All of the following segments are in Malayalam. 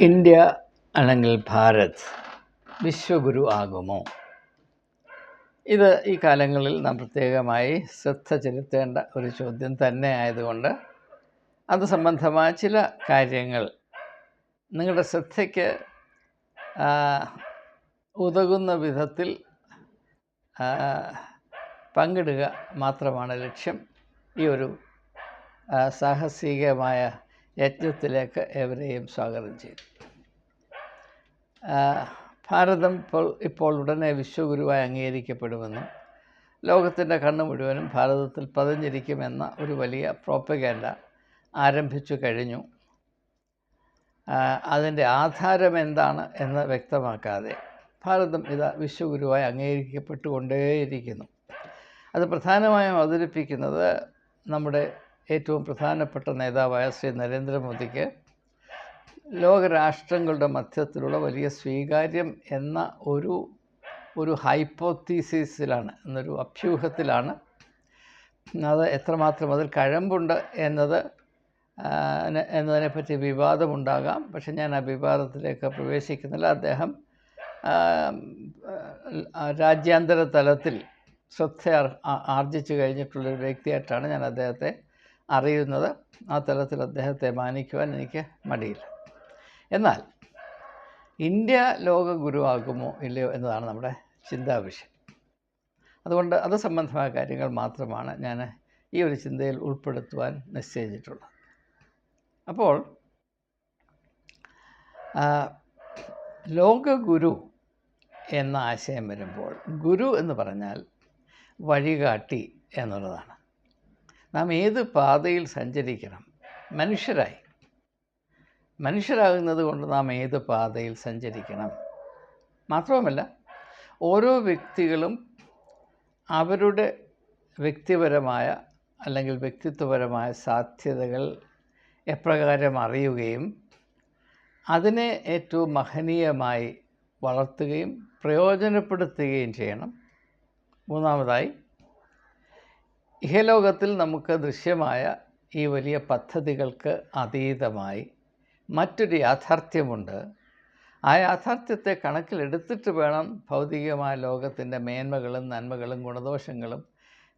ഇന്ത്യ അല്ലെങ്കിൽ ഭാരത് വിശ്വഗുരു ആകുമോ? ഇത് ഈ കാലങ്ങളിൽ നാം പ്രത്യേകമായി ശ്രദ്ധ ചെലുത്തേണ്ട ഒരു ചോദ്യം തന്നെ ആയതുകൊണ്ട് അത് സംബന്ധമായ ചില കാര്യങ്ങൾ നിങ്ങളുടെ ശ്രദ്ധയ്ക്ക് ഉതകുന്ന വിധത്തിൽ പങ്കിടുക മാത്രമാണ് ലക്ഷ്യം. ഈ ഒരു സാഹസികമായ യജ്ഞത്തിലേക്ക് എവരെയും സ്വാഗതം ചെയ്തു. ഭാരതം ഇപ്പോൾ ഇപ്പോൾ ഉടനെ വിശ്വഗുരുവായി അംഗീകരിക്കപ്പെടുമെന്നും ലോകത്തിന്റെ കണ്ണ് മുഴുവനും ഭാരതത്തിൽ പതിഞ്ഞിരിക്കുമെന്ന ഒരു വലിയ പ്രോപ്പഗാൻഡ ആരംഭിച്ചു കഴിഞ്ഞു. അതിന്റെ ആധാരം എന്താണ് എന്ന് വ്യക്തമാക്കാതെ ഭാരതം ഇത് വിശ്വഗുരുവായി അംഗീകരിക്കപ്പെട്ടുകൊണ്ടേയിരിക്കുന്നു. അത് പ്രധാനമായും അവതരിപ്പിക്കുന്നത് നമ്മുടെ ഏറ്റവും പ്രധാനപ്പെട്ട നേതാവായ ശ്രീ നരേന്ദ്രമോദിക്ക് ലോകരാഷ്ട്രങ്ങളുടെ മധ്യത്തിലുള്ള വലിയ സ്വീകാര്യം എന്ന ഒരു ഒരു ഹൈപ്പോത്തീസിസിലാണ് എന്നൊരു അഭ്യൂഹത്തിലാണ്. അത് എത്രമാത്രം അതിൽ കഴമ്പുണ്ട് എന്നത് എന്നതിനെപ്പറ്റി വിവാദമുണ്ടാകാം. പക്ഷെ ഞാൻ ആ വിവാദത്തിലേക്ക് പ്രവേശിക്കുന്നില്ല. അദ്ദേഹം രാജ്യാന്തര തലത്തിൽ ശ്രദ്ധ ആർജിച്ചു കഴിഞ്ഞിട്ടുള്ളൊരു വ്യക്തിയായിട്ടാണ് ഞാൻ അദ്ദേഹത്തെ അറിയുന്നത് ആ തലത്തിൽ അദ്ദേഹത്തെ മാനിക്കുവാൻ എനിക്ക് മടിയില്ല. എന്നാൽ ഇന്ത്യ ലോക ഗുരുവാകുമോ ഇല്ലയോ എന്നതാണ് നമ്മുടെ ചിന്താ വിഷയം അതുകൊണ്ട് അത് സംബന്ധമായ കാര്യങ്ങൾ മാത്രമാണ് ഞാൻ ഈ ഒരു ചിന്തയിൽ ഉൾപ്പെടുത്തുവാൻ നിശ്ചയിച്ചിട്ടുള്ളത്. അപ്പോൾ ലോക ലോകഗുരു എന്ന ആശയം വരുമ്പോൾ ഗുരു എന്ന് പറഞ്ഞാൽ വഴികാട്ടി എന്നുള്ളതാണ്. നാം ഏത് പാതയിൽ സഞ്ചരിക്കണം? മനുഷ്യരായി. മനുഷ്യരാകുന്നത് കൊണ്ട് നാം ഏത് പാതയിൽ സഞ്ചരിക്കണം? മാത്രവുമല്ല ഓരോ വ്യക്തികളും അവരുടെ വ്യക്തിപരമായ അല്ലെങ്കിൽ വ്യക്തിത്വപരമായ സാധ്യതകൾ എപ്രകാരം അറിയുകയും അതിനെ ഏറ്റവും മഹനീയമായി വളർത്തുകയും പ്രയോജനപ്പെടുത്തുകയും ചെയ്യണം. മൂന്നാമതായി ഇഹലോകത്തിൽ നമുക്ക് ദൃശ്യമായ ഈ വലിയ പദ്ധതികൾക്ക് അതീതമായി മറ്റൊരു യാഥാർത്ഥ്യമുണ്ട്. ആ യാഥാർത്ഥ്യത്തെ കണക്കിലെടുത്തിട്ട് വേണം ഭൗതികമായ ലോകത്തിന്റെ മേന്മകളും നന്മകളും ഗുണദോഷങ്ങളും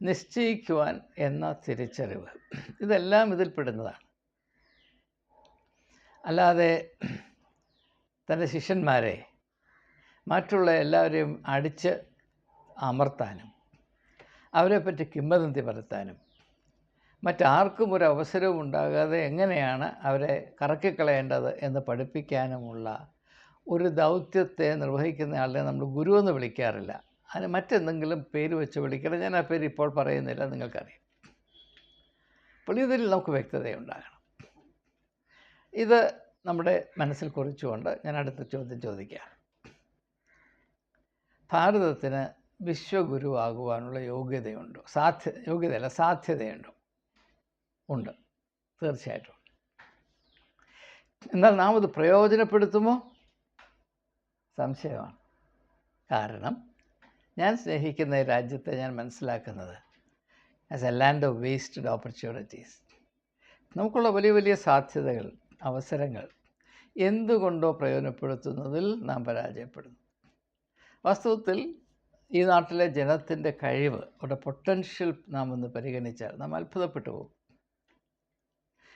നിശ്ചയിക്കുവാൻ എന്ന തിരിച്ചറിവ്. ഇതെല്ലാം ഇതിൽപ്പെടുന്നതാണ് അല്ലാതെ തന്റെ ശിഷ്യന്മാരെ മറ്റുള്ള എല്ലാവരെയും അടിച്ച് അമർത്താനും അവരെപ്പറ്റി കിംവദന്തി പരത്താനും. മറ്റാർക്കും ഒരു അവസരവും ഉണ്ടാകാതെ എങ്ങനെയാണ് അവരെ കറക്കിക്കളയേണ്ടത് എന്ന് പഠിപ്പിക്കാനുമുള്ള ഒരു ദൗത്യത്തെ നിർവഹിക്കുന്ന ആളെ നമ്മൾ ഗുരു എന്ന് വിളിക്കാറില്ല. അതിന് മറ്റെന്തെങ്കിലും പേര് വെച്ച് വിളിക്കണം. ഞാൻ ആ പേര് ഇപ്പോൾ പറയുന്നില്ല. നിങ്ങൾക്കറിയാം. അപ്പോൾ ഇതിൽ നമുക്ക് വ്യക്തതയുണ്ടാകണം ഇത് നമ്മുടെ മനസ്സിൽ കുറിച്ചുകൊണ്ട് ഞാൻ അടുത്ത ചോദ്യം ചോദിക്കാം. ഭാരതത്തിന് വിശ്വഗുരു ആകുവാനുള്ള യോഗ്യതയുണ്ടോ. സാധ്യ യോഗ്യതയല്ല സാധ്യതയുണ്ടോ. ഉണ്ട്. തീർച്ചയായിട്ടും. എന്നാൽ നാം അത് പ്രയോജനപ്പെടുത്തുമോ? സംശയമാണ്. കാരണം ഞാൻ സ്നേഹിക്കുന്ന രാജ്യത്തെ ഞാൻ മനസ്സിലാക്കുന്നത് as a land of wasted opportunities നമുക്കുള്ള വലിയ വലിയ സാധ്യതകൾ അവസരങ്ങൾ എന്തുകൊണ്ടോ പ്രയോജനപ്പെടുത്തുന്നതിൽ നാം പരാജയപ്പെടുന്നു. വാസ്തവത്തിൽ ഈ നാട്ടിലെ ജനത്തിന്റെ കഴിവ് അവരുടെ പൊട്ടൻഷ്യൽ നാം ഒന്ന് പരിഗണിച്ചാൽ നാം അത്ഭുതപ്പെട്ടു പോകും.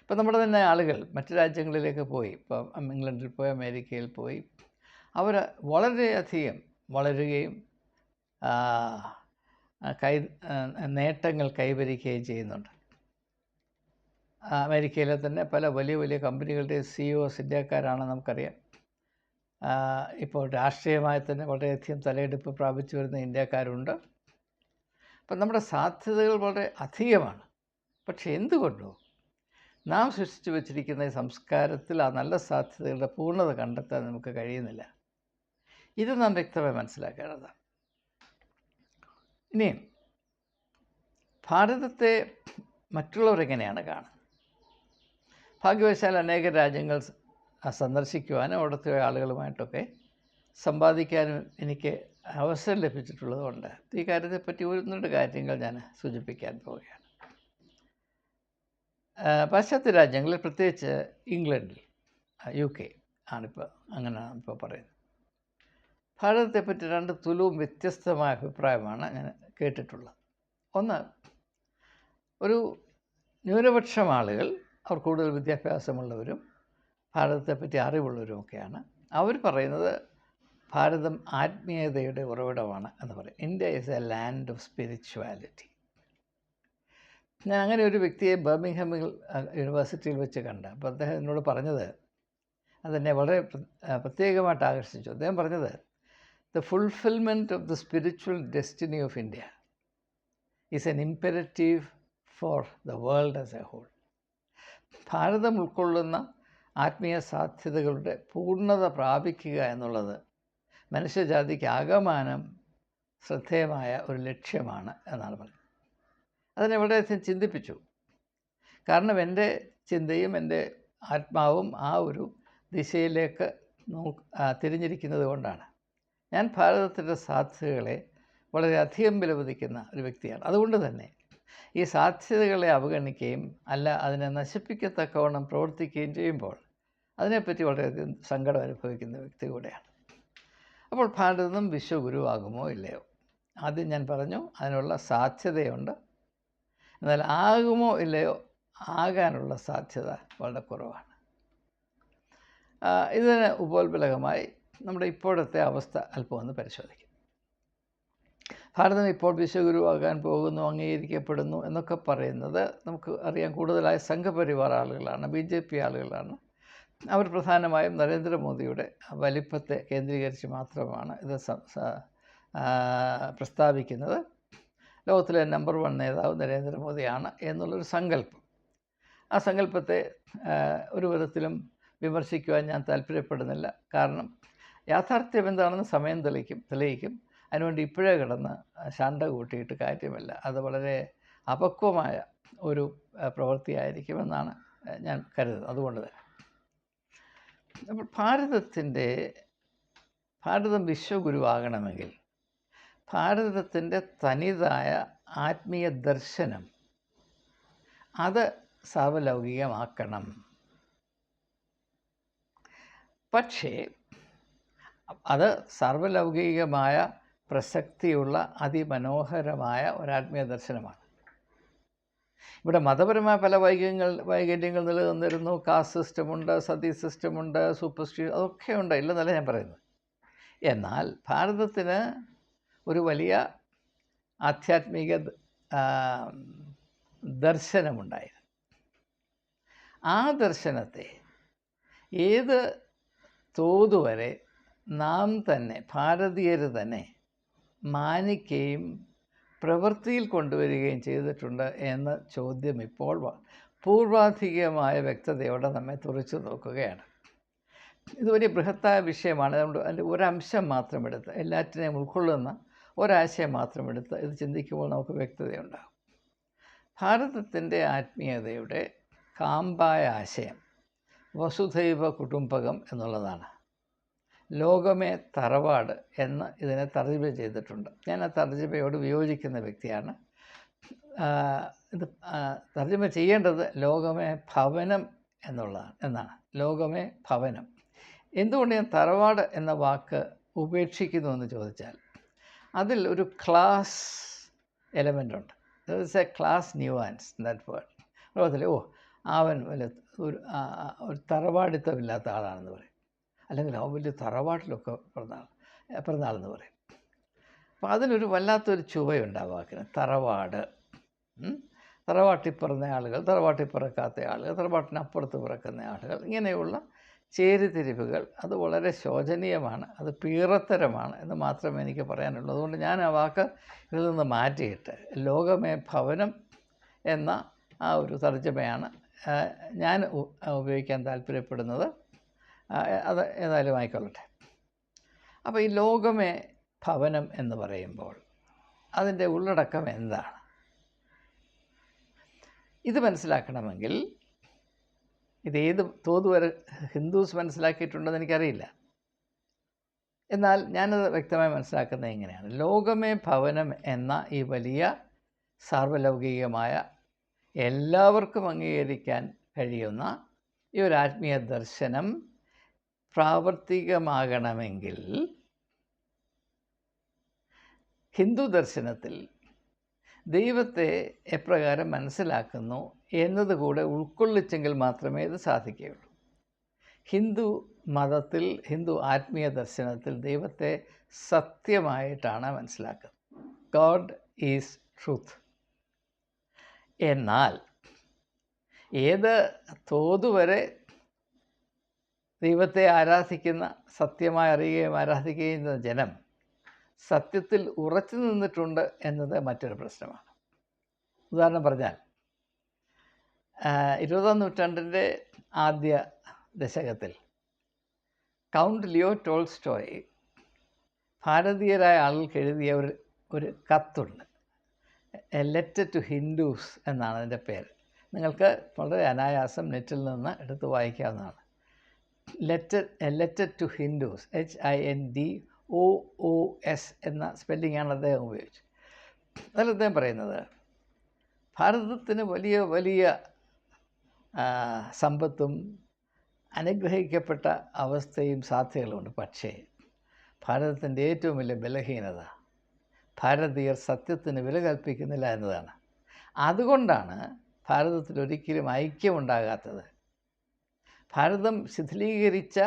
ഇപ്പം നമ്മുടെ തന്നെ ആളുകൾ മറ്റു രാജ്യങ്ങളിലേക്ക് പോയി ഇപ്പം ഇംഗ്ലണ്ടിൽ പോയി അമേരിക്കയിൽ പോയി അവർ വളരെയധികം വളരുകയും കൈ നേട്ടങ്ങൾ കൈവരിക്കുകയും ചെയ്യുന്നുണ്ട്. അമേരിക്കയിലെ തന്നെ പല വലിയ വലിയ കമ്പനികളുടെ സിഇഒസ് ഇന്ത്യക്കാരാണ് നമുക്കറിയാം. ആ, ഇപ്പോൾ രാഷ്ട്രീയമായി തന്നെ വളരെയധികം തലയെടുപ്പ് പ്രാപിച്ചു വരുന്ന ഇന്ത്യക്കാരുണ്ട്. അപ്പം നമ്മുടെ സാധ്യതകൾ വളരെ അധികമാണ്. പക്ഷേ എന്തുകൊണ്ടോ? നാം സൃഷ്ടിച്ചു വച്ചിരിക്കുന്ന ഈ സംസ്കാരത്തിൽ ആ നല്ല സാധ്യതകളുടെ പൂർണത കണ്ടെത്താൻ നമുക്ക് കഴിയുന്നില്ല. ഇത് നാം വ്യക്തമായി മനസ്സിലാക്കേണ്ടതാണ്. ഇനിയും ഭാരതത്തെ മറ്റുള്ളവരെങ്ങനെയാണ് കാണുന്നത്? ഭാഗ്യവശാൽ അനേക രാജ്യങ്ങൾ സന്ദർശിക്കുവാനും അവിടുത്തെ ആളുകളുമായിട്ടൊക്കെ സമ്പാദിക്കാനും എനിക്ക് അവസരം ലഭിച്ചിട്ടുള്ളതുകൊണ്ട് ഈ കാര്യത്തെപ്പറ്റി ഒരു രണ്ട് കാര്യങ്ങൾ ഞാൻ സൂചിപ്പിക്കാൻ പോവുകയാണ്. പാശ്ചാത്യ രാജ്യങ്ങളിൽ പ്രത്യേകിച്ച് ഇംഗ്ലണ്ടിൽ യു കെ ആണിപ്പോൾ അങ്ങനെ ഇപ്പോൾ പറയുന്നത്. ഭാരതത്തെപ്പറ്റി രണ്ട് തുലവും വ്യത്യസ്തമായ അഭിപ്രായമാണ് ഞാൻ കേട്ടിട്ടുള്ളത്. ഒന്ന് ഒരു ന്യൂനപക്ഷം ആളുകൾ അവർ കൂടുതൽ വിദ്യാഭ്യാസമുള്ളവരും ഭാരതത്തെപ്പറ്റി അറിവുള്ളവരുമൊക്കെയാണ്. അവർ പറയുന്നത് ഭാരതം ആത്മീയതയുടെ ഉറവിടമാണ് എന്ന് പറയും. India is a land of spirituality ഞാൻ അങ്ങനെ ഒരു വ്യക്തിയെ ബർമിംഗ്ഹാമിൽ യൂണിവേഴ്സിറ്റിയിൽ വെച്ച് കണ്ട. അപ്പോൾ അദ്ദേഹം എന്നോട് പറഞ്ഞത് അതെന്നെ വളരെ പ്രത്യേകമായിട്ട് ആകർഷിച്ചു. അദ്ദേഹം പറഞ്ഞത് the fulfilment of the spiritual destiny of India is an imperative for the world as a whole Bharatam ഉൾക്കൊള്ളുന്ന ആത്മീയ സാധ്യതകളുടെ പൂർണത പ്രാപിക്കുക എന്നുള്ളത് മനുഷ്യജാതിക്ക് ആകമാനം ശ്രദ്ധേയമായ ഒരു ലക്ഷ്യമാണ് എന്നാണ് പറഞ്ഞത് അതിനെ വളരെയധികം ചിന്തിപ്പിച്ചു. കാരണം എന്റെ ചിന്തയും എന്റെ ആത്മാവും ആ ഒരു ദിശയിലേക്ക് നോ തിരിഞ്ഞിരിക്കുന്നത് കൊണ്ടാണ്. ഞാൻ ഭാരതത്തിന്റെ സാധ്യതകളെ വളരെയധികം വിലമതിക്കുന്ന ഒരു വ്യക്തിയാണ്. അതുകൊണ്ട് തന്നെ ഈ സാധ്യതകളെ അവഗണിക്കുകയും അല്ല അതിനെ നശിപ്പിക്കത്തക്കവണ്ണം പ്രവർത്തിക്കുകയും ചെയ്യുമ്പോൾ അതിനെപ്പറ്റി വളരെയധികം സങ്കടം അനുഭവിക്കുന്ന വ്യക്തി കൂടെയാണ്. അപ്പോൾ ഭാരതം വിശ്വഗുരുവാകുമോ ഇല്ലയോ? ആദ്യം ഞാൻ പറഞ്ഞു അതിനുള്ള സാധ്യതയുണ്ട്. എന്നാൽ ആകുമോ ഇല്ലയോ? ആകാനുള്ള സാധ്യത വളരെ കുറവാണ്. ഇതിന് ഉപോത്ബലകമായി നമ്മുടെ ഇപ്പോഴത്തെ അവസ്ഥ അല്പം ഒന്ന് പരിശോധിക്കും. ഭാരതം ഇപ്പോൾ വിശ്വഗുരുവാകാൻ പോകുന്നു അംഗീകരിക്കപ്പെടുന്നു എന്നൊക്കെ പറയുന്നത് നമുക്ക് അറിയാം കൂടുതലായ സംഘപരിവാർ ആളുകളാണ് ബി ജെ പി ആളുകളാണ്. അവർ പ്രധാനമായും നരേന്ദ്രമോദിയുടെ വലിപ്പത്തെ കേന്ദ്രീകരിച്ച് മാത്രമാണ് ഇത് പ്രസ്താവിക്കുന്നത്. ലോകത്തിലെ നമ്പർ വൺ നേതാവ് നരേന്ദ്രമോദിയാണ് എന്നുള്ളൊരു സങ്കല്പം. ആ സങ്കല്പത്തെ ഒരു വിധത്തിലും വിമർശിക്കുവാൻ ഞാൻ താല്പര്യപ്പെടുന്നില്ല. കാരണം യാഥാർത്ഥ്യം എന്താണെന്ന് സമയം തെളിയിക്കും തെളിയിക്കും. അതിനുവേണ്ടി ഇപ്പോഴേ കിടന്ന് ശണ്ട കൂട്ടിയിട്ട് കാര്യമില്ല. അത് വളരെ അപക്വമായ ഒരു പ്രവൃത്തിയായിരിക്കുമെന്നാണ് ഞാൻ കരുതുന്നത്. അതുകൊണ്ട് തന്നെ. അപ്പോൾ ഭാരതത്തിന്റെ ഭാരതം വിശ്വഗുരുവാകണമെങ്കിൽ ഭാരതത്തിന്റെ തനിതായ ആത്മീയ ദർശനം അത് സാർവലൗകികമാക്കണം. പക്ഷേ അത് സർവലൗകികമായ പ്രസക്തിയുള്ള അതിമനോഹരമായ ഒരാത്മീയ ദർശനമാണ്. ഇവിടെ മതപരമായ പല വൈകല്യങ്ങൾ വൈകല്യങ്ങൾ നിലനിന്നിരുന്നു. കാസ്റ്റ് സിസ്റ്റമുണ്ട് സതി സിസ്റ്റമുണ്ട് സൂപ്പർസ്റ്റി അതൊക്കെ ഉണ്ട്. ഇല്ലെന്നല്ല ഞാൻ പറയുന്നത്. എന്നാൽ ഭാരതത്തിന് ഒരു വലിയ ആധ്യാത്മിക ദർശനമുണ്ടായിരുന്നു. ആ ദർശനത്തെ ഏത് തോതുവരെ നാം തന്നെ ഭാരതീയർ തന്നെ മാനിക്കുകയും പ്രവൃത്തിയിൽ കൊണ്ടുവരികയും ചെയ്തിട്ടുണ്ട് എന്ന ചോദ്യം ഇപ്പോൾ പൂർവാധികമായ വ്യക്തതയോടെ നമ്മെ തുറച്ചു നോക്കുകയാണ്. ഇത് വലിയ ബൃഹത്തായ വിഷയമാണ്. അതുകൊണ്ട് അതിന്റെ ഒരംശം മാത്രം എടുത്ത് എല്ലാറ്റിനെയും ഉൾക്കൊള്ളുന്ന ഒരാശയം മാത്രം എടുത്ത് ഇത് ചിന്തിക്കുമ്പോൾ നമുക്ക് വ്യക്തതയുണ്ടാകും. ഭാരതത്തിന്റെ ആത്മീയതയുടെ കാമ്പായ ആശയം വസുധൈവ കുടുംബകം എന്നുള്ളതാണ്. ലോകമേ തറവാട് എന്ന് ഇതിനെ തർജമ ചെയ്തിട്ടുണ്ട്. ഞാൻ ആ തർജമയോട് വിയോജിക്കുന്ന വ്യക്തിയാണ്. ഇത് തർജിമ ചെയ്യേണ്ടത് ലോകമേ ഭവനം എന്നുള്ളതാണ് എന്നാണ്. ലോകമേ ഭവനം. എന്തുകൊണ്ട് ഞാൻ തറവാട് എന്ന വാക്ക് ഉപേക്ഷിക്കുന്നു എന്ന് ചോദിച്ചാൽ അതിൽ ഒരു ക്ലാസ് എലമെന്റ് ഉണ്ട്. It's a class nuance that word ലോകത്തിൽ ഓ അവൻ വല്ല ഒരു ഒരു തറവാടിത്തമില്ലാത്ത ആളാണെന്ന് പറയും. അല്ലെങ്കിൽ അവൻ വലിയ തറവാട്ടിലൊക്കെ പിറന്നാൾ എന്ന് പറയും. അപ്പോൾ അതിനൊരു വല്ലാത്തൊരു ചുവയുണ്ടാവും തറവാട് തറവാട്ടിൽ പിറന്ന ആളുകൾ തറവാട്ടിൽ പിറക്കാത്ത ആളുകൾ തറവാട്ടിനപ്പുറത്ത് പിറക്കുന്ന ആളുകൾ ഇങ്ങനെയുള്ള ചേരിതിരിവുകൾ അത് വളരെ ശോചനീയമാണ് അത് പീറത്തരമാണ് എന്ന് മാത്രമേ എനിക്ക് പറയാനുള്ളൂ. അതുകൊണ്ട് ഞാൻ ആ വാക്ക് ഇതിൽ നിന്ന് മാറ്റിയിട്ട് ലോകമേ ഭവനം എന്ന ആ ഒരു തർജമയാണ് ഞാൻ ഉപയോഗിക്കാൻ താല്പര്യപ്പെടുന്നത്. അത് ഏതായാലും ആയിക്കൊള്ളട്ടെ. അപ്പോൾ ഈ ലോകമേ ഭവനം എന്ന് പറയുമ്പോൾ അതിന്റെ ഉള്ളടക്കം എന്താണ്? ഇത് മനസ്സിലാക്കണമെങ്കിൽ ഇത് ഏത് തോതുവരെ ഹിന്ദുസ് മനസ്സിലാക്കിയിട്ടുണ്ടെന്ന് എനിക്കറിയില്ല. എന്നാൽ ഞാനത് വ്യക്തമായി മനസ്സിലാക്കുന്നത് എങ്ങനെയാണ് ലോകമേ ഭവനം എന്ന ഈ വലിയ സാർവലൗകികമായ എല്ലാവർക്കും അംഗീകരിക്കാൻ കഴിയുന്ന ഈ ഒരു ആത്മീയ ദർശനം പ്രാവർത്തികമാകണമെങ്കിൽ ഹിന്ദു ദർശനത്തിൽ ദൈവത്തെ എപ്രകാരം മനസ്സിലാക്കുന്നു എന്നതുകൂടെ ഉൾക്കൊള്ളിച്ചെങ്കിൽ മാത്രമേ ഇത് സാധിക്കുകയുള്ളൂ. ഹിന്ദു മതത്തിൽ ഹിന്ദു ആത്മീയ ദർശനത്തിൽ ദൈവത്തെ സത്യമായിട്ടാണ് മനസ്സിലാക്കുന്നത്. God is truth. എന്നാൽ ഏത് തോതുവരെ ദൈവത്തെ ആരാധിക്കുന്ന സത്യമായി അറിയുകയും ആരാധിക്കുകയും ചെയ്യുന്ന ജനം സത്യത്തിൽ ഉറച്ചു നിന്നിട്ടുണ്ട് എന്നത് മറ്റൊരു പ്രശ്നമാണ്. ഉദാഹരണം പറഞ്ഞാൽ ഇരുപതാം നൂറ്റാണ്ടിന്റെ ആദ്യ ദശകത്തിൽ കൗണ്ട് ലിയോ ടോൾസ്റ്റോയ് ഭാരതീയരായ ആളുകൾക്ക് എഴുതിയ ഒരു ഒരു കത്തുണ്ട്. ലെറ്റർ ടു ഹിന്ദുസ് എന്നാണ് അതിന്റെ പേര്. നിങ്ങൾക്ക് വളരെ അനായാസം നെറ്റിൽ നിന്ന് എടുത്ത് വായിക്കാവുന്നതാണ്. Letter letter to Hindus H I N D O O S എന്ന സ്പെല്ലിങ്ങാണ് അദ്ദേഹം ഉപയോഗിച്ചത്. അതിൽ അദ്ദേഹം പറയുന്നത്. ഭാരതത്തിന് വലിയ വലിയ സമ്പത്തും അനുഗ്രഹിക്കപ്പെട്ട അവസ്ഥയും സാധ്യതകളുമുണ്ട്. പക്ഷേ ഭാരതത്തിന്റെ ഏറ്റവും വലിയ ബലഹീനത ഭാരതീയർ സത്യത്തിന് വില കൽപ്പിക്കുന്നില്ല എന്നതാണ്. അതുകൊണ്ടാണ് ഭാരതത്തിൽ ഒരിക്കലും ഐക്യമുണ്ടാകാത്തത്. ഭാരതം ശിഥിലീകരിച്ച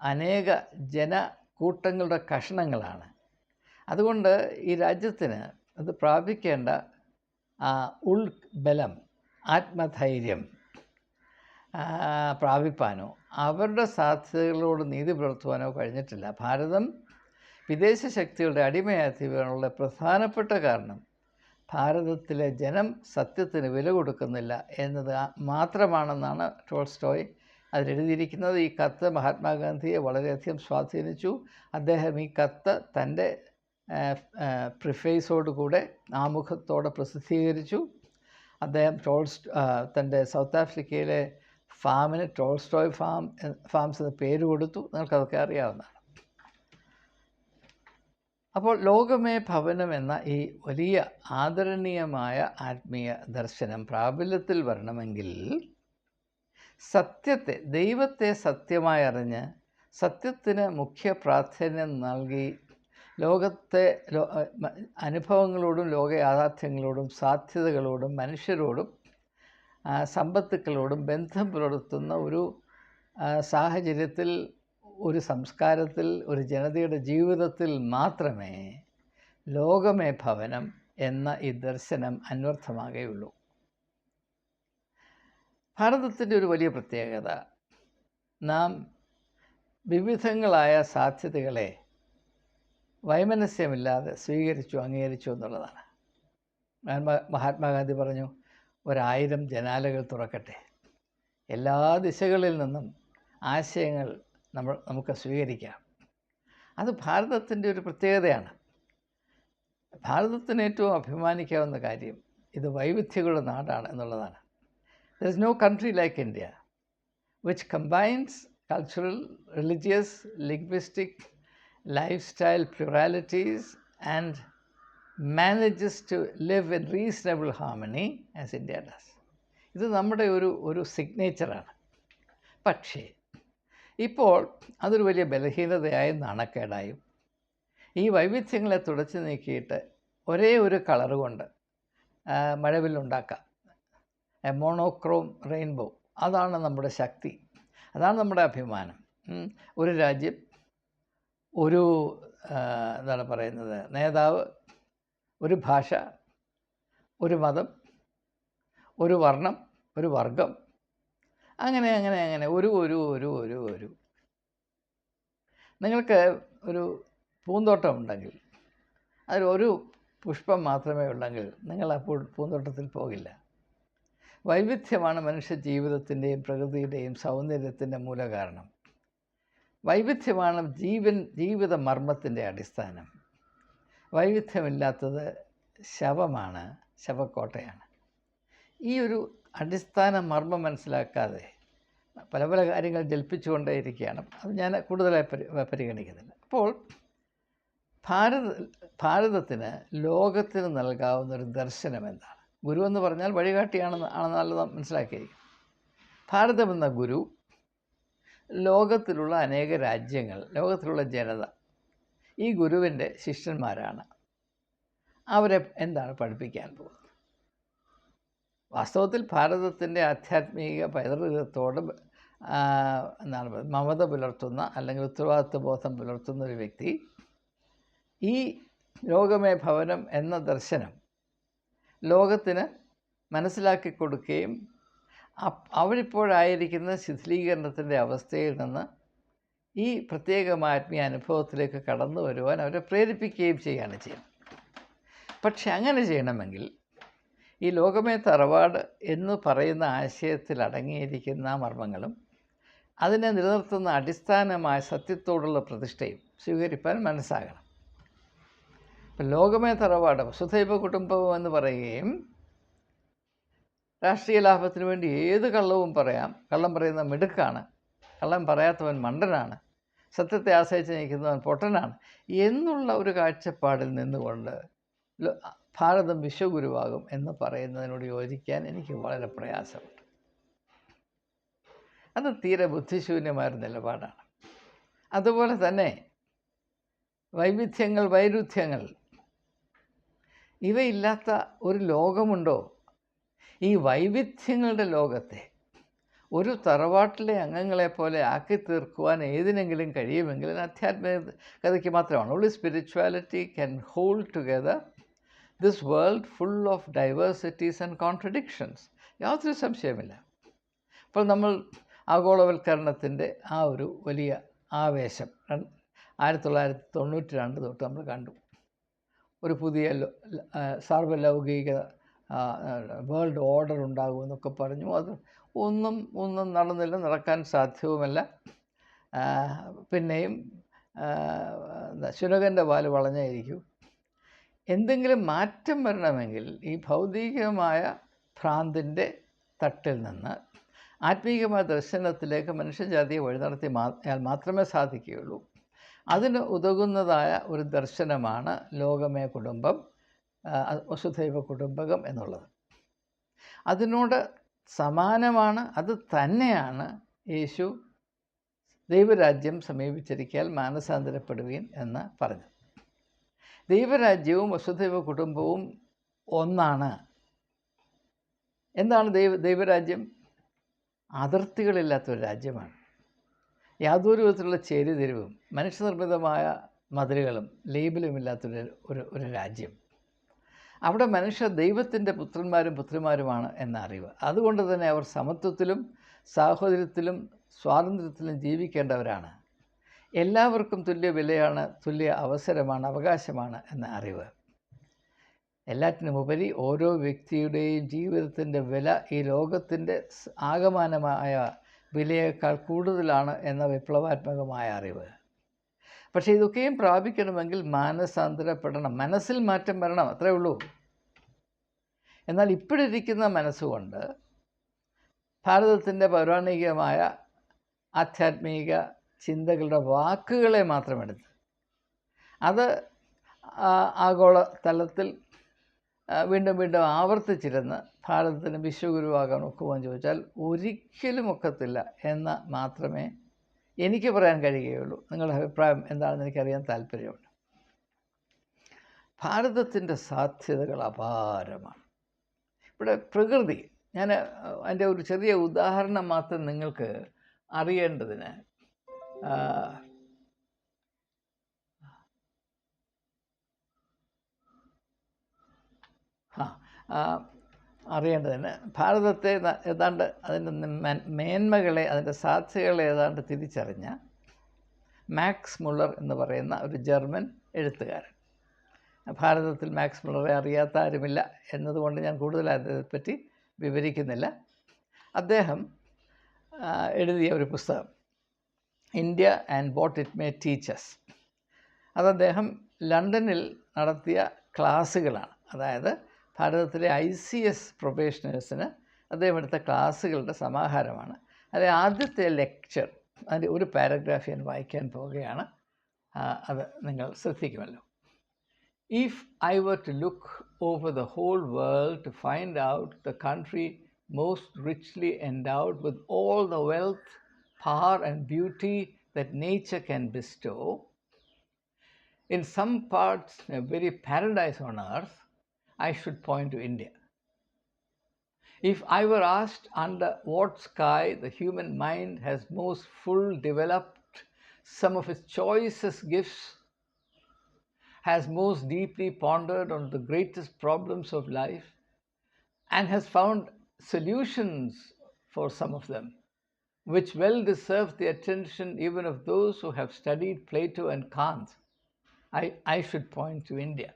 അനേക ജനക്കൂട്ടങ്ങളുടെ കഷണങ്ങളാണ്. അതുകൊണ്ട് ഈ രാജ്യത്തിന് അത് പ്രാപിക്കേണ്ട ഉൾബലം ആത്മധൈര്യം പ്രാപിപ്പാനോ അവരുടെ സാധ്യതകളോട് നീതി പുലർത്തുവാനോ കഴിഞ്ഞിട്ടില്ല. ഭാരതം വിദേശ ശക്തികളുടെ അടിമയായി പ്രധാനപ്പെട്ട കാരണം ഭാരതത്തിലെ ജനം സത്യത്തിന് വില കൊടുക്കുന്നില്ല എന്നത് മാത്രമാണെന്നാണ് ടോൾസ്റ്റോയ് അതിലെഴുതിയിരിക്കുന്നത് ഈ കത്ത് മഹാത്മാഗാന്ധിയെ വളരെയധികം സ്വാധീനിച്ചു. അദ്ദേഹം ഈ കത്ത് തന്റെ പ്രിഫേസോടുകൂടെ ആമുഖത്തോടെ പ്രസിദ്ധീകരിച്ചു. അദ്ദേഹം ടോൾസ് തന്റെ സൗത്ത് ആഫ്രിക്കയിലെ ഫാമിന് ടോൾസ്റ്റോയ് ഫാം ഫാംസ് എന്ന പേര് കൊടുത്തു. നിങ്ങൾക്കതൊക്കെ അറിയാവുന്നതാണ്. അപ്പോൾ ലോകമേ ഭവനം എന്ന ഈ വലിയ ആദരണീയമായ ആത്മീയ ദർശനം പ്രാബല്യത്തിൽ വരണമെങ്കിൽ സത്യത്തെ ദൈവത്തെ സത്യമായി അറിഞ്ഞ് സത്യത്തിന് മുഖ്യ പ്രാധാന്യം നൽകി ലോകത്തെ അനുഭവങ്ങളോടും ലോക യാഥാർത്ഥ്യങ്ങളോടും സാധ്യതകളോടും മനുഷ്യരോടും സമ്പത്തുക്കളോടും ബന്ധം പുലർത്തുന്ന ഒരു സാഹചര്യത്തിൽ ഒരു സംസ്കാരത്തിൽ ഒരു ജനതയുടെ ജീവിതത്തിൽ മാത്രമേ ലോകമേ ഭവനം എന്ന ഈ ദർശനം അന്വർത്ഥമാകുകയുള്ളൂ ഭാരതത്തിന്റെ ഒരു വലിയ പ്രത്യേകത നാം വിവിധങ്ങളായ സാധ്യതകളെ വൈമനസ്യമില്ലാതെ സ്വീകരിച്ചു അംഗീകരിച്ചു എന്നുള്ളതാണ്. മഹാത്മാഗാന്ധി പറഞ്ഞു ഒരായിരം ജനാലകൾ തുറക്കട്ടെ. എല്ലാ ദിശകളിൽ നിന്നും ആശയങ്ങൾ നമ്മൾ നമുക്ക് സ്വീകരിക്കാം. അത് ഭാരതത്തിന്റെ ഒരു പ്രത്യേകതയാണ്. ഭാരതത്തിന് ഏറ്റവും അഭിമാനിക്കാവുന്ന കാര്യം ഇത് വൈവിധ്യങ്ങളുടെ നാടാണ് എന്നുള്ളതാണ്. There no no country India India combines cultural, religious, linguistic, lifestyle pluralities and manages to live in reasonable harmony as India does. ഇത് നമ്മുടെ ഒരു ഒരു സിഗ്നേച്ചറാണ് പക്ഷേ ഇപ്പോൾ അതൊരു വലിയ ബലഹീനതയായും നാണക്കേടായും ഈ വൈവിധ്യങ്ങളെ തുടച്ചു നീക്കിയിട്ട് ഒരേ ഒരു കളർ കൊണ്ട് മഴവില്ലുണ്ടാക്കാം മോണോക്രോം റെയിൻബോ അതാണ് നമ്മുടെ ശക്തി. അതാണ് നമ്മുടെ അഭിമാനം. ഒരു രാജ്യം ഒരു എന്താണ് പറയുന്നത് നേതാവ് ഒരു ഭാഷ ഒരു മതം ഒരു വർണം ഒരു വർഗം. അങ്ങനെ അങ്ങനെ അങ്ങനെ. ഒരു ഒരു ഒരു ഒരു ഒരു. നിങ്ങൾക്ക് ഒരു പൂന്തോട്ടം ഉണ്ടെങ്കിൽ അതിൽ ഒരു പുഷ്പം മാത്രമേ ഉള്ളെങ്കിൽ നിങ്ങൾ അപ്പോൾ പൂന്തോട്ടത്തിൽ പോകില്ല. വൈവിധ്യമാണ് മനുഷ്യ ജീവിതത്തിന്റെയും പ്രകൃതിയുടെയും സൗന്ദര്യത്തിന്റെ മൂലകാരണം. വൈവിധ്യമാണ് ജീവൻ ജീവിത മർമ്മത്തിന്റെ അടിസ്ഥാനം. വൈവിധ്യമില്ലാത്തത് ശവമാണ് ശവക്കോട്ടയാണ്. ഈ ഒരു അടിസ്ഥാന മർമ്മം മനസ്സിലാക്കാതെ പല പല കാര്യങ്ങൾ ജൽപ്പിച്ചുകൊണ്ടേയിരിക്കുകയാണ്. അത് ഞാൻ കൂടുതലായി പരി പരിഗണിക്കുന്നില്ല. അപ്പോൾ ഭാരത ഭാരതത്തിന് ലോകത്തിന് നൽകാവുന്ന ഒരു ദർശനം എന്താണ് ഗുരു എന്ന് പറഞ്ഞാൽ വഴികാട്ടിയാണെന്ന് ആണെന്നല്ല മനസ്സിലാക്കിയിരിക്കും ഭാരതം എന്ന ഗുരു ലോകത്തിലുള്ള അനേക രാജ്യങ്ങൾ ലോകത്തിലുള്ള ജനത ഈ ഗുരുവിന്റെ ശിഷ്യന്മാരാണ്. അവരെ എന്താണ് പഠിപ്പിക്കാൻ പോകുന്നത്? വാസ്തവത്തിൽ ഭാരതത്തിന്റെ ആധ്യാത്മിക പൈതൃകത്തോട് എന്താണ് മമത പുലർത്തുന്ന അല്ലെങ്കിൽ ഉത്തരവാദിത്വ ബോധം പുലർത്തുന്ന ഒരു വ്യക്തി ഈ ലോകമേ ഭവനം എന്ന ദർശനം ലോകത്തിന് മനസ്സിലാക്കി കൊടുക്കുകയും അവരിപ്പോഴായിരിക്കുന്ന ശിഥിലീകരണത്തിന്റെ അവസ്ഥയിൽ നിന്ന് ഈ പ്രത്യേകമായ ആത്മീയ അനുഭവത്തിലേക്ക് കടന്നു വരുവാൻ അവരെ പ്രേരിപ്പിക്കുകയും ചെയ്യുകയാണ് ചെയ്യുന്നത്. പക്ഷെ അങ്ങനെ ചെയ്യണമെങ്കിൽ ഈ ലോകമേ തറവാട് എന്ന് പറയുന്ന ആശയത്തിൽ അടങ്ങിയിരിക്കുന്ന മർമ്മങ്ങളും അതിനെ നിലനിർത്തുന്ന അടിസ്ഥാനമായ സത്യത്തോടുള്ള പ്രതിഷ്ഠയും സ്വീകരിപ്പാൻ മനസ്സാകണം. ഇപ്പം ലോകമേ തറവാട് വസുധൈവ കുടുംബവും എന്ന് പറയുകയും രാഷ്ട്രീയ ലാഭത്തിന് വേണ്ടി ഏത് കള്ളവും പറയാം. കള്ളം പറയുന്ന മിടുക്കാണ്. കള്ളം പറയാത്തവൻ മണ്ടനാണ്. സത്യത്തെ ആശ്രയിച്ച് നയിക്കുന്നവൻ പൊട്ടനാണ്. എന്നുള്ള ഒരു കാഴ്ചപ്പാടിൽ നിന്നുകൊണ്ട് ഭാരതം വിശ്വഗുരുവാകും എന്ന് പറയുന്നതിനോട് യോജിക്കാൻ എനിക്ക് വളരെ പ്രയാസമുണ്ട്. അത് തീരെ ബുദ്ധിശൂന്യമായൊരു നിലപാടാണ്. അതുപോലെ തന്നെ വൈവിധ്യങ്ങൾ വൈരുദ്ധ്യങ്ങൾ ഇവയില്ലാത്ത ഒരു ലോകമുണ്ടോ? ഈ വൈവിധ്യങ്ങളുടെ ലോകത്തെ ഒരു തറവാട്ടിലെ അംഗങ്ങളെ പോലെ ആക്കി തീർക്കുവാൻ ഏതിനെങ്കിലും കഴിയുമെങ്കിൽ ആധ്യാത്മികതയ്ക്ക് മാത്രമാണ്. Only spirituality can hold together this world full of diversities and contradictions യാതൊരു സംശയമില്ല അപ്പോൾ നമ്മൾ ആഗോളവൽക്കരണത്തിന്റെ ആ ഒരു വലിയ ആവേശം ആയിരത്തി തൊള്ളായിരത്തി തൊണ്ണൂറ്റി രണ്ട് തൊട്ട് നമ്മൾ കണ്ടു. ഒരു പുതിയ സാർവലൗകിക വേൾഡ് ഓർഡർ ഉണ്ടാകുമെന്നൊക്കെ പറഞ്ഞു. അത് ഒന്നും ഒന്നും നടന്നില്ല നടക്കാൻ സാധ്യവുമല്ല. പിന്നെയും ശുനകന്റെ പാൽ വളഞ്ഞായിരിക്കും. എന്തെങ്കിലും മാറ്റം വരണമെങ്കിൽ ഈ ഭൗതികമായ ഭ്രാന്തിന്റെ തട്ടിൽ നിന്ന് ആത്മീയമായ ദർശനത്തിലേക്ക് മനുഷ്യജാതിയെ വഴി നടത്തി മാത്രമേ സാധിക്കുകയുള്ളൂ. അതിന് ഉതകുന്നതായ ഒരു ദർശനമാണ് ലോകമേ കുടുംബം വസുദൈവ കുടുംബകം എന്നുള്ളത്. അതിനോട് സമാനമാണ് അത് തന്നെയാണ് യേശു ദൈവരാജ്യം സമീപിച്ചിരിക്കാൻ മാനസാന്തരപ്പെടുവീൻ എന്ന് പറഞ്ഞു ദൈവരാജ്യവും വസുദൈവ കുടുംബവും ഒന്നാണ്. എന്താണ് ദൈവ ദൈവരാജ്യം? അതിർത്തികളില്ലാത്തൊരു രാജ്യമാണ്. യാതൊരു വിധത്തിലുള്ള ചേരിതിരിവും മനുഷ്യനിർമ്മിതമായ മതിലുകളും ലേബലും ഇല്ലാത്തൊരു ഒരു ഒരു രാജ്യം. അവിടെ മനുഷ്യ ദൈവത്തിന്റെ പുത്രന്മാരും പുത്രിമാരുമാണ് എന്ന അറിവ്. അതുകൊണ്ട് തന്നെ അവർ സമത്വത്തിലും സാഹോദര്യത്തിലും സ്വാതന്ത്ര്യത്തിലും ജീവിക്കേണ്ടവരാണ്. എല്ലാവർക്കും തുല്യ വിലയാണ് തുല്യ അവസരമാണ് അവകാശമാണ് എന്ന അറിവ്. എല്ലാറ്റിനുമുപരി ഓരോ വ്യക്തിയുടെയും ജീവിതത്തിന്റെ വില ഈ ലോകത്തിന്റെ ആകമാനമായ വിലയേക്കാൾ കൂടുതലാണ് എന്ന വിപ്ലവാത്മകമായ അറിവ്. പക്ഷേ ഇതൊക്കെയും പ്രാപിക്കണമെങ്കിൽ മാനസാന്തരപ്പെടണം. മനസ്സിൽ മാറ്റം വരണം അത്രേ ഉള്ളൂ. എന്നാൽ ഇപ്പോഴിരിക്കുന്ന മനസ്സുകൊണ്ട് ഭാരതത്തിന്റെ പൗരാണികമായ ആധ്യാത്മിക ചിന്തകളുടെ വാക്കുകളെ മാത്രമെടുത്ത് അത് ആഗോള തലത്തിൽ വീണ്ടും വീണ്ടും ആവർത്തിച്ചിരുന്ന് ഭാരതത്തിന് വിശ്വഗുരുവാകാൻ എന്ന് ചോദിച്ചാൽ ഒരിക്കലും ഒക്കത്തില്ല എന്ന് മാത്രമേ എനിക്ക് പറയാൻ കഴിയുകയുള്ളൂ. നിങ്ങളുടെ അഭിപ്രായം എന്താണെന്ന് എനിക്കറിയാൻ താല്പര്യമുണ്ട്. ഭാരതത്തിന്റെ സാധ്യതകൾ അപാരമാണ്. ഇവിടെ പ്രകൃതി ഞാൻ അതിന്റെ ഒരു ചെറിയ ഉദാഹരണം മാത്രം നിങ്ങൾക്ക് അറിയേണ്ടതിന് ആ, ആ, ആ, അറിയേണ്ടതിന്. ഭാരതത്തെ ഏതാണ്ട് അതിന്റെ മേന്മകളെ അതിന്റെ സാധ്യതകളെ ഏതാണ്ട് തിരിച്ചറിഞ്ഞ മാക്സ് മുള്ളർ എന്ന് പറയുന്ന ഒരു ജർമ്മൻ എഴുത്തുകാരൻ. ഭാരതത്തിൽ മാക്സ് മുള്ളറെ അറിയാത്ത ആരുമില്ല എന്നതുകൊണ്ട് ഞാൻ കൂടുതൽ അതിനെപ്പറ്റി വിവരിക്കുന്നില്ല. അദ്ദേഹം എഴുതിയ ഒരു പുസ്തകം India and bought it may teach us അത് അദ്ദേഹം ലണ്ടനിൽ നടത്തിയ ക്ലാസ്സുകളാണ്. അതായത് ഭാരതത്തിലെ ഐ സി എസ് പ്രൊഫഷണൽസിന് അദ്ദേഹം എടുത്ത ക്ലാസ്സുകളുടെ സമാഹാരമാണ്. അതായത് ആദ്യത്തെ ലെക്ചർ അതിന്റെ ഒരു പാരഗ്രാഫ് ഞാൻ വായിക്കാൻ പോവുകയാണ്. അത് നിങ്ങൾ ശ്രദ്ധിക്കുമല്ലോ. If I were to look over the whole world to find out the country most richly endowed with all the wealth power and beauty that nature can bestow in some parts a very paradise on earth I should point to India. If I were asked under what sky the human mind has most full developed some of its choicest gifts, has most deeply pondered on the greatest problems of life, and has found solutions for some of them, which well deserve the attention even of those who have studied Plato and Kant, I, I should point to India.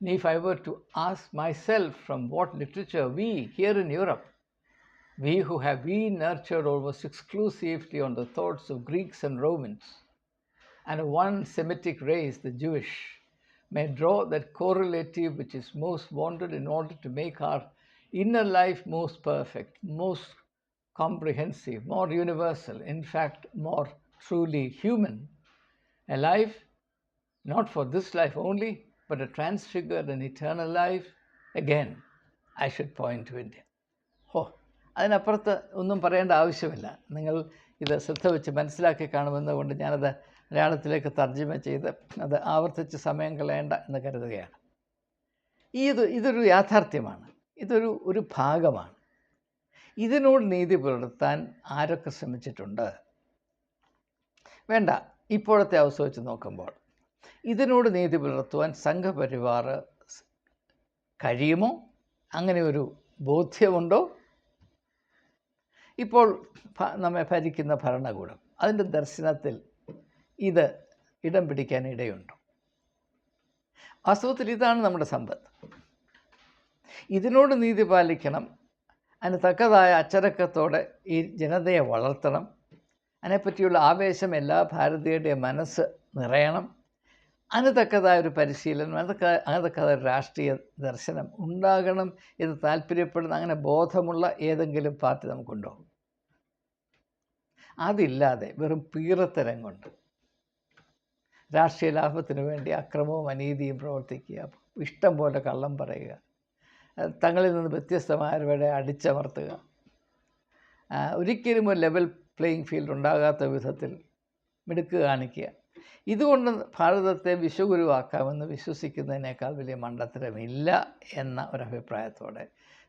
And if I were to ask myself from what literature we here in Europe, we who have been nurtured almost exclusively on the thoughts of Greeks and Romans, and one Semitic race, the Jewish, may draw that correlative which is most wanted in order to make our inner life most perfect, most comprehensive, more universal, in fact, more truly human. A life not for this life only, but a transfigured and eternal life, again, I should point to India. ഓ അതിനപ്പുറത്ത് ഒന്നും പറയേണ്ട ആവശ്യമില്ല. നിങ്ങൾ ഇത് ശ്രദ്ധ വെച്ച് മനസ്സിലാക്കി കാണുമെന്നുകൊണ്ട് ഞാനത് മലയാളത്തിലേക്ക് തർജമ ചെയ്ത് അത് ആവർത്തിച്ച് സമയം കളയേണ്ട എന്ന് കരുതുകയാണ്. ഈ ഇത് ഇതൊരു യാഥാർത്ഥ്യമാണ്. ഇതൊരു ഒരു ഭാഗമാണ്. ഇതിനോട് നീതി പുലർത്താൻ ആരൊക്കെ ശ്രമിച്ചിട്ടുണ്ട്? വേണ്ട ഇപ്പോഴത്തെ അവസ്ഥ വെച്ച് നോക്കുമ്പോൾ. ഇതിനോട് നീതി പുലർത്തുവാൻ സംഘപരിവാർ കഴിയുമോ? അങ്ങനെ ഒരു ബോധ്യമുണ്ടോ? ഇപ്പോൾ നമ്മെ ഭരിക്കുന്ന ഭരണകൂടം അതിന്റെ ദർശനത്തിൽ ഇത് ഇടം പിടിക്കാൻ ഇടയുണ്ടോ. വാസ്തവത്തിൽ ഇതാണ് നമ്മുടെ സമ്പത്ത്. ഇതിനോട് നീതി പാലിക്കണം. അതിന് തക്കതായ അച്ചടക്കത്തോടെ ഈ ജനതയെ വളർത്തണം. അതിനെപ്പറ്റിയുള്ള ആവേശം എല്ലാ ഭാരതീയരുടെയും മനസ്സ് നിറയണം. അതിന് ഒരു പരിശീലനം അതൊക്കെ അതിന് ഒരു രാഷ്ട്രീയ ദർശനം ഉണ്ടാകണം എന്ന് താല്പര്യപ്പെടുന്ന അങ്ങനെ ബോധമുള്ള ഏതെങ്കിലും പാർട്ടി നമുക്കുണ്ടോ? അതില്ലാതെ വെറും പീറത്തരം കൊണ്ട് രാഷ്ട്രീയ ലാഭത്തിന് വേണ്ടി അക്രമവും അനീതിയും പ്രവർത്തിക്കുക ഇഷ്ടം പോലെ കള്ളം പറയുക തങ്ങളിൽ നിന്ന് വ്യത്യസ്തമായവരെ അടിച്ചമർത്തുക ഒരിക്കലും ഒരു ലെവൽ പ്ലേയിങ് ഫീൽഡ് ഉണ്ടാകാത്ത വിധത്തിൽ മിടുക്ക് കാണിക്കുക. ഇതുകൊണ്ട് ഭാരതത്തെ വിശ്വഗുരുവാക്കാമെന്ന് വിശ്വസിക്കുന്നതിനേക്കാൾ വലിയ മണ്ടത്തരമില്ല എന്ന ഒരഭിപ്രായത്തോടെ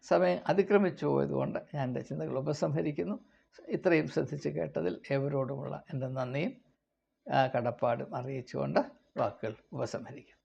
സമയം അതിക്രമിച്ചു പോയതുകൊണ്ട് ഞാൻ എന്റെ ചിന്തകൾ ഉപസംഹരിക്കുന്നു. ഇത്രയും ശ്രദ്ധിച്ച് കേട്ടതിൽ ഏവരോടുമുള്ള എന്റെ നന്ദിയും കടപ്പാടും അറിയിച്ചുകൊണ്ട് വാക്കുകൾ ഉപസംഹരിക്കുന്നു.